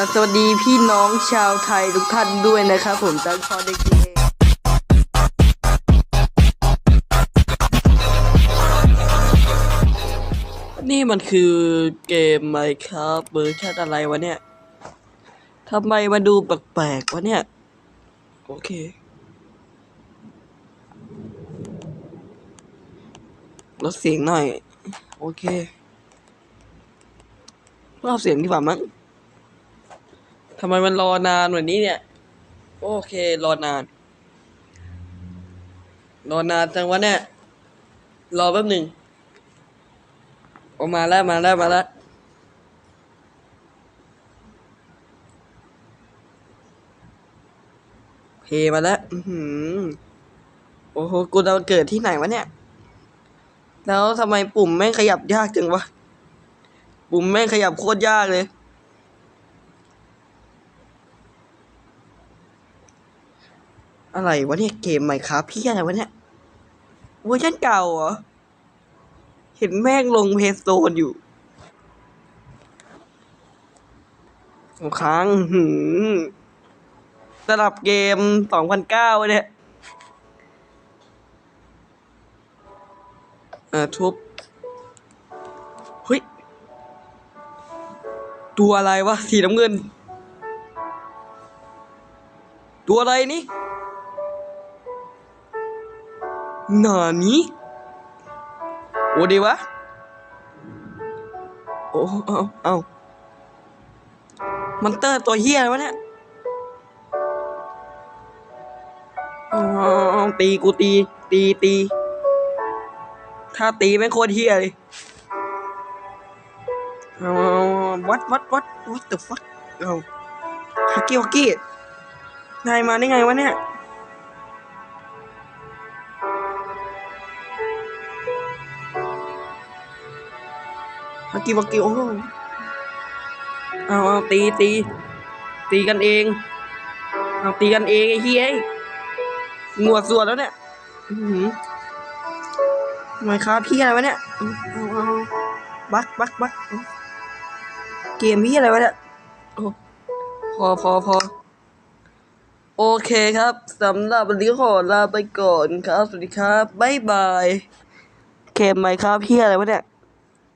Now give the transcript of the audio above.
สวัสดีพี่น้องชาวไทยทุกท่านด้วยนะครับผมจากชอเด็กเองนี่มันคือเกมไหมครับเบอร์ชันอะไรวะเนี่ยทำไมมาดูแปลกๆวะเนี่ย โอเค ลดเสียงหน่อย โอเคลดเสียงดีกว่ามั้ง ทำไมมันรอนานแบบนี้เนี่ย โอเค รอนาน รอนานจังวะเนี่ย รอแป๊บหนึ่งโอมาแล้วมาแล้วมาแล้วเพมาแล้วอือหือโอ้โหกูเราเกิดที่ไหนวะเนี่ย แล้วทำไมปุ่มแม่งขยับยากจังวะ ปุ่มแม่งขยับโคตรยากเลย อะไรวะเนี่ยเกมใหม่ครับพี่อะไรวะเนี่ยเวอร์ชันเก่าเหรอ เห็นแม่งลงเพสโตนอยู่สองครั้งหืมสลับเกมสองพันเก้าเนี่ยเอ่อทุบเฮ้ย ตัวอะไรวะ สีน้ำเงิน ตัวอะไรนี่ นานีโอ้ดีวะโอ้เอาเอามันเตอร์ตัวเฮียอะไรวะเนี่ยเออตีกูตี ตีตี ถ้าตีแม่งโคตรเฮียเลยวัดวัดวัดวัด the fuck เอาฮักกี้ฮักกี้นายมาได้ไงวะเนี่ย ฮักกี้ฮักกี้โอ้เอาเอาตีตีตีกันเองเอาตีกันเองไอ้เฮียไอ้งัวส่วนแล้วเนี่ยหือหน่อยครับพี่อะไรวะเนี่ยเอาเอาบักบักบักเกมพี่อะไรวะเนี่ยพอพอพอโอเคครับสำหรับวันนี้ขอลาไปก่อนครับ สวัสดีครับ บ๊ายบาย เกมไหมครับพี่อะไรวะเนี่ย